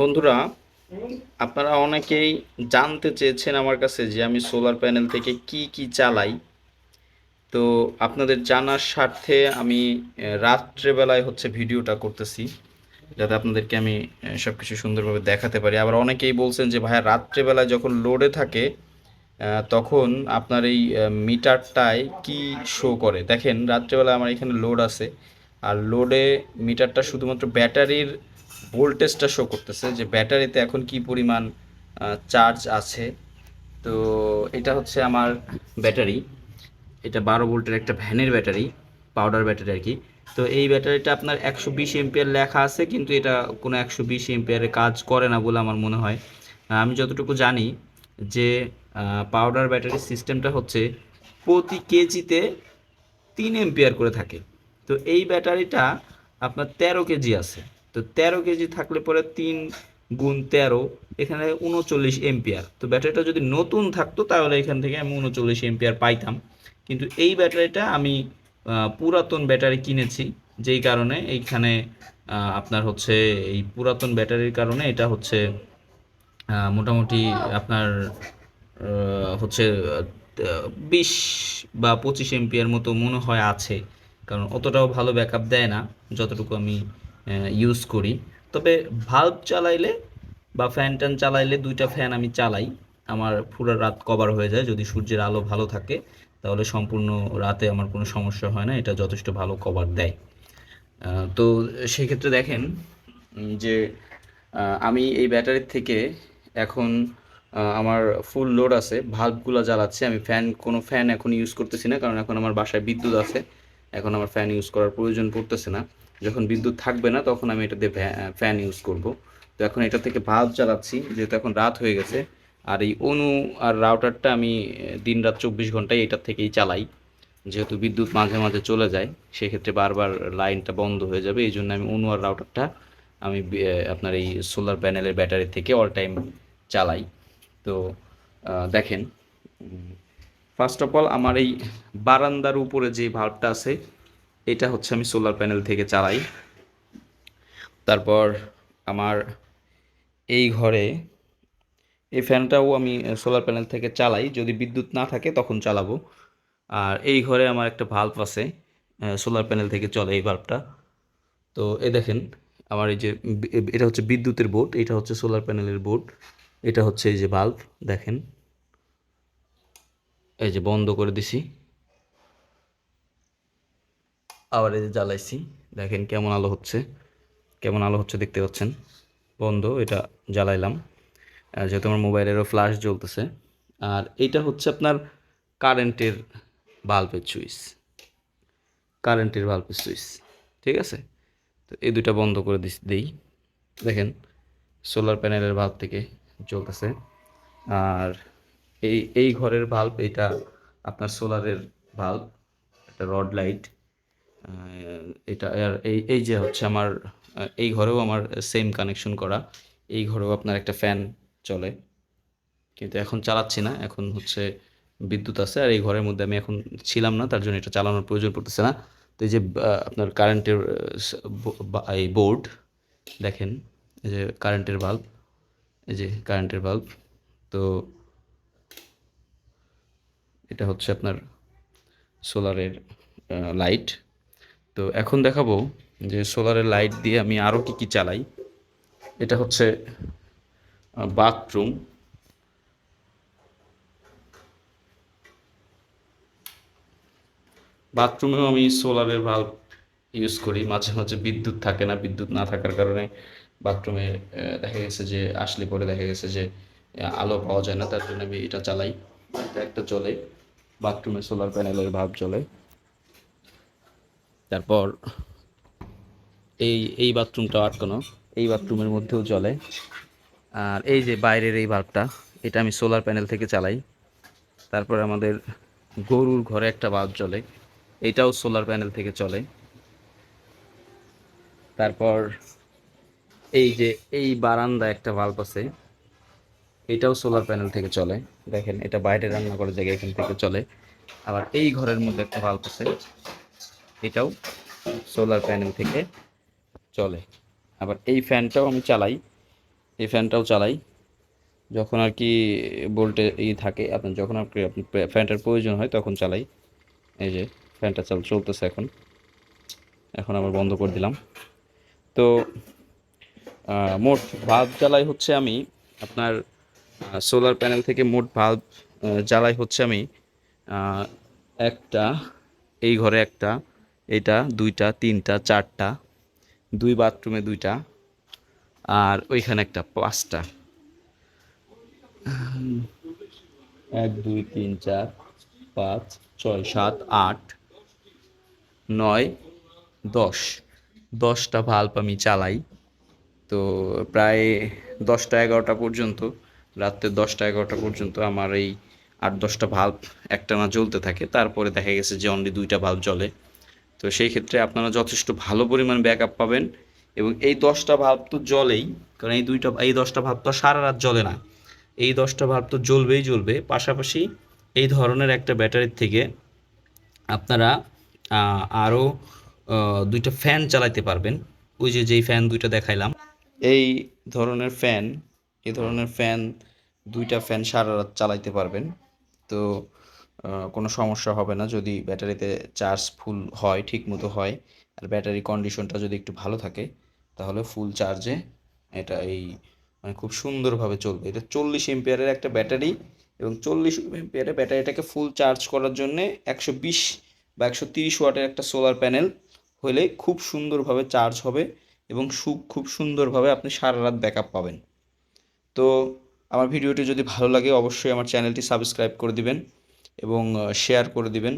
বন্ধুরা, আপনারা অনেকেই জানতে চেয়েছেন আমার কাছে যে আমি সোলার প্যানেল থেকে কি কি চালাই। তো আপনাদের জানার স্বার্থে আমি রাত্রেবেলায় হচ্ছে ভিডিওটা করতেছি, যাতে আপনাদেরকে আমি সব কিছু সুন্দরভাবে দেখাতে পারি। আবার অনেকেই বলছেন যে, ভাইয়া, রাত্রেবেলায় যখন লোডে থাকে তখন আপনার এই মিটারটায় কি শো করে? দেখেন রাত্রেবেলা আমার এখানে লোড আছে, আর লোডে মিটারটা শুধুমাত্র ব্যাটারির ভোল্টেজটা শো করতেছে যে ব্যাটারিতে এখন কি পরিমাণ চার্জ আছে। তো এটা হচ্ছে আমার ব্যাটারি। এটা বারো ভোল্টের একটা ভ্যানের ব্যাটারি পাউডার ব্যাটারি আর কি। তো এই ব্যাটারিটা আপনার একশো বিশ এমপিয়ার লেখা আছে, কিন্তু এটা কোনো একশো বিশ এমপিয়ারে কাজ করে না বলে আমার মনে হয়। আমি যতটুকু জানি যে পাউডার ব্যাটারি সিস্টেমটা হচ্ছে প্রতি কেজিতে তিন এম্পিয়ার করে থাকে। তো এই ব্যাটারিটা আপনার তেরো কেজি আছে। তো তেরো কেজি থাকলে পরে তিন গুণ তেরো, এখানে উনচল্লিশ এম্পিয়ার তো ব্যাটারিটা যদি নতুন থাকতো, তাহলে এখান থেকে আমি উনচল্লিশ এম্পিয়ার পাইতাম। কিন্তু এই ব্যাটারিটা আমি পুরাতন ব্যাটারি কিনেছি, যেই কারণে এইখানে আপনার হচ্ছে এই পুরাতন ব্যাটারির কারণে এটা হচ্ছে মোটামুটি আপনার হচ্ছে বিশ বা পঁচিশ এমপিয়ার মতো মনে হয় আছে। কারণ অতটাও ভালো ব্যাকআপ দেয় না, যতটুকু আমি ইউজ করি। তবে ভাল্ব চালাইলে বা ফ্যান ট্যান চালাইলে দুইটা ফ্যান আমি চালাই। আমার পুরো রাত কভার হয়ে যায়। যদি সূর্যের আলো ভালো থাকে, তাহলে সম্পূর্ণ রাতে আমার কোনো সমস্যা হয় না। এটা যথেষ্ট ভালো কভার দেয়। তো সেক্ষেত্রে দেখেন যে আমি এই ব্যাটারির থেকে এখন আমার ফুল লোড আছে। ভাল্বগুলো জ্বালাচ্ছে। আমি ফ্যান কোনো ফ্যান এখন ইউজ করতেছি না। কারণ এখন আমার বাসায় বিদ্যুৎ আছে। এখন আমার ফ্যান ইউজ করার প্রয়োজন পড়তেছে না। যখন বিদ্যুৎ থাকবে না, তখন আমি এটাতে ফ্যান ইউজ করব। তো এখন এটা থেকে ভাল্ব চালাচ্ছি, যেহেতু এখন রাত হয়ে গেছে। আর এই অনু আর রাউটারটা আমি দিন রাত চব্বিশ ঘন্টায় এটার থেকেই চালাই। যেহেতু বিদ্যুৎ মাঝে মাঝে চলে যায়, সেক্ষেত্রে বারবার লাইনটা বন্ধ হয়ে যাবে। এই জন্য আমি অনু আর রাউটারটা আমি আপনার এই সোলার প্যানেলের ব্যাটারি থেকে অল টাইম চালাই। তো দেখেন ফার্স্ট অফ অল আমার এই বারান্দার উপরে যে ভাল্বটা আছে এটা হচ্ছে আমি সোলার প্যানেল থেকে চালাই। তারপর আমার এই ঘরে এই ফ্যানটাও আমি সোলার প্যানেল থেকে চালাই। যদি বিদ্যুৎ না থাকে তখন চালাবো। আর এই ঘরে আমার একটা ভাল্ব আছে সোলার প্যানেল থেকে চলে এই ভাল্বটা তো এ দেখেন, আমার এই যে এটা হচ্ছে বিদ্যুতের বোর্ড এটা হচ্ছে সোলার প্যানেলের বোর্ড এটা হচ্ছে এই যে বাল্ব দেখেন। এই যে বন্ধ করে দিছি। আবার এই যে জ্বালাইছি, দেখেন কেমন আলো হচ্ছে। কেমন আলো হচ্ছে দেখতে পাচ্ছেন? বন্ধ, এটা জ্বালাইলাম। যেহেতু আমার মোবাইলেরও ফ্ল্যাশ জ্বলতেছে। আর এইটা হচ্ছে আপনার কারেন্টের বাল্বের সুইচ কারেন্টের বাল্বের সুইচ ঠিক আছে? তো এই দুইটা বন্ধ করে দিস, দেই। দেখেন সোলার প্যানেলের বাল্ব থেকে জ্বলতেছে। আর এই এই ঘরের বাল্ব এটা আপনার সোলারের বাল্ব একটা রড লাইট এটা আর এই এই যে হচ্ছে আমার এই ঘরেও আমার সেম কানেকশন করা। এই ঘরেও আপনার একটা ফ্যান চলে। কিন্তু এখন চালাচ্ছি না, এখন হচ্ছে বিদ্যুৎ আছে আর এই ঘরের মধ্যে আমি এখন ছিলাম না, তার জন্য এটা চালানোর প্রয়োজন পড়তেছে না। তো এই যে আপনার কারেন্টের এই বোর্ড দেখেন, এই যে কারেন্টের বাল্ব এই যে কারেন্টের বাল্ব তো এটা হচ্ছে আপনার সোলারের লাইট তো এখন দেখাবো যে সোলারের লাইট দিয়ে আমি আরও কি কি চালাই। এটা হচ্ছে বাথরুম বাথরুমেও আমি সোলারের বাল্ব ইউজ করি। মাঝে মাঝে বিদ্যুৎ থাকে না, বিদ্যুৎ না থাকার কারণে বাথরুমে দেখা গেছে যে, আসলে পরে দেখা গেছে যে আলো পাওয়া যায় না, তার জন্য আমি এটা চালাই। এটা একটা চলে। বাথরুমে সোলার প্যানেলের ভাব চলে। তারপর এই এই বাথরুমটা আটকানো এই বাথরুমের মধ্যেও চলে আর এই যে বাইরের এই বাল্বটা এটা আমি সোলার প্যানেল থেকে চালাই। তারপর আমাদের গরুর ঘরে একটা বাল্ব চলে এটাও সোলার প্যানেল থেকে চলে। তারপর এই যে, এই বারান্দা একটা বাল্ব আছে, এটাও সোলার প্যানেল থেকে চলে। দেখেন, এটা বাইরে রান্না করার জায়গায় এখান থেকে চলে। আবার এই ঘরের মধ্যে একটা বাল্ব আছে এটাও সোলার প্যানেল থেকে চলে। আবার এই ফ্যানটাও আমি চালাই। এই ফ্যানটাও চালাই। যখন আর কি বোল্টে ই থাকে আপনার যখন আর আপনি ফ্যানটার প্রয়োজন হয় তখন চালাই। এই যে ফ্যানটা চাল চলতেছে এখন। এখন আবার বন্ধ করে দিলাম। তো মোট ভাল্ব জ্বালাই হচ্ছে আমি, আপনার সোলার প্যানেল থেকে মোট ভাল্ব জ্বালাই হচ্ছে আমি একটা, এই ঘরে একটা এটা দুইটা, তিনটা, চারটা, দুই বাথরুমে দুইটা, আর ওইখানে একটা পাঁচটা। এক, দুই, তিন, চার, পাঁচ, ছয়, সাত, আট, নয়, দশ। দশটা ভাল্ব আমি চালাই। তো প্রায় দশটা, এগারোটা পর্যন্ত, রাত্রে দশটা, এগারোটা পর্যন্ত আমার এই আট, দশটা ভাল্ব একটানা জ্বলতে থাকে। তারপরে দেখা গেছে যে অনলি দুইটা ভাল্ব জ্বলে। তো সেই ক্ষেত্রে আপনারা যথেষ্ট ভালো পরিমাণ ব্যাকআপ পাবেন এবং এই দশটা ভাব তো জ্বলেই, কারণ এই দুইটা, এই দশটা ভাব তো সারা রাত জ্বলে না। এই দশটা ভাব তো জ্বলবেই জ্বলবে। পাশাপাশি এই ধরনের একটা ব্যাটারির থেকে আপনারা আরও দুইটা ফ্যান চালাতে পারবেন। ওই যে, যেই ফ্যান দুইটা দেখাইলাম। এই ধরনের ফ্যান এই ধরনের ফ্যান দুইটা ফ্যান সারা রাত চালাইতে পারবেন। তো কোনো সমস্যা হবে না। যদি ব্যাটারিতে চার্জ ফুল হয়, ঠিক মতো হয়, আর ব্যাটারি কন্ডিশনটা যদি একটু ভালো থাকে, তাহলে ফুল চার্জে এটা এই মানে খুব সুন্দরভাবে চলবে। এটা চল্লিশ এম্পিয়ারের একটা ব্যাটারি এবং চল্লিশ এম্পিয়ারের ব্যাটারিটাকে ফুল চার্জ করার জন্যে একশো বিশ বা একশো তিরিশ ওয়াটের একটা সোলার প্যানেল হলে খুব সুন্দরভাবে চার্জ হবে এবং সু, খুব সুন্দরভাবে আপনি সারা রাত ব্যাকআপ পাবেন। তো আমার ভিডিওটি যদি ভালো লাগে, অবশ্যই আমার চ্যানেলটি সাবস্ক্রাইব করে দিবেন। এবং শেয়ার করে দিবেন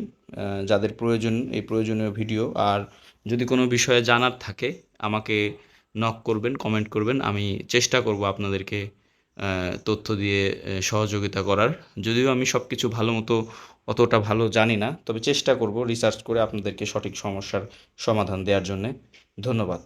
যাদের প্রয়োজন, এই প্রয়োজনীয় ভিডিও আর যদি কোনো বিষয়ে জানার থাকে, আমাকে নক করবেন কমেন্ট করবেন, আমি চেষ্টা করব আপনাদেরকে তথ্য দিয়ে সহযোগিতা করার। যদিও আমি সব কিছু ভালো মতো অতটা ভালো জানি না, তবে চেষ্টা করব রিসার্চ করে আপনাদেরকে সঠিক সমস্যার সমাধান দেওয়ার জন্যে। ধন্যবাদ।